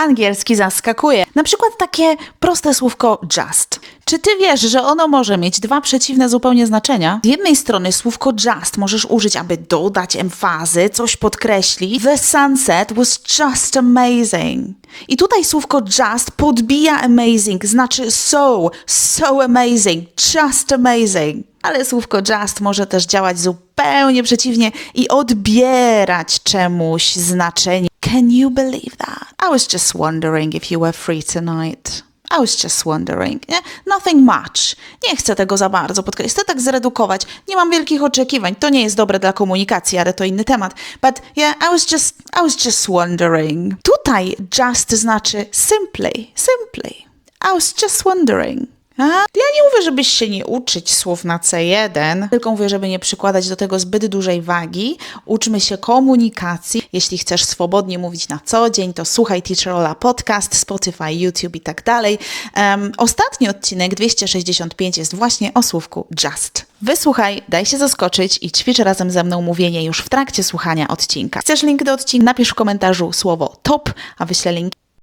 Angielski zaskakuje. Na przykład takie proste słówko just. Czy ty wiesz, że ono może mieć dwa przeciwne zupełnie znaczenia? Z jednej strony słówko just możesz użyć, aby dodać emfazy, coś podkreślić. The sunset was just amazing. I tutaj słówko just podbija amazing, znaczy so, so amazing, just amazing. Ale słówko just może też działać zupełnie przeciwnie i odbierać czemuś znaczenie. Can you believe that? I was just wondering if you were free tonight. I was just wondering. Nie? Nothing much. Nie chcę tego za bardzo podkreślić. Chcę tak zredukować. Nie mam wielkich oczekiwań. To nie jest dobre dla komunikacji, ale to inny temat. But yeah, I was just, I was just wondering. Tutaj just znaczy simply, simply. I was just wondering. A? Ja nie mówię, żebyś się nie uczyć słów na C1, tylko mówię, żeby nie przykładać do tego zbyt dużej wagi. Uczmy się komunikacji. Jeśli chcesz swobodnie mówić na co dzień, to słuchaj Teacher Ola Podcast, Spotify, YouTube i tak dalej. Um, ostatni odcinek 265 jest właśnie o słówku just. Wysłuchaj, daj się zaskoczyć i ćwicz razem ze mną mówienie już w trakcie słuchania odcinka. Chcesz link do odcinka? Napisz w komentarzu słowo top, a wyślę link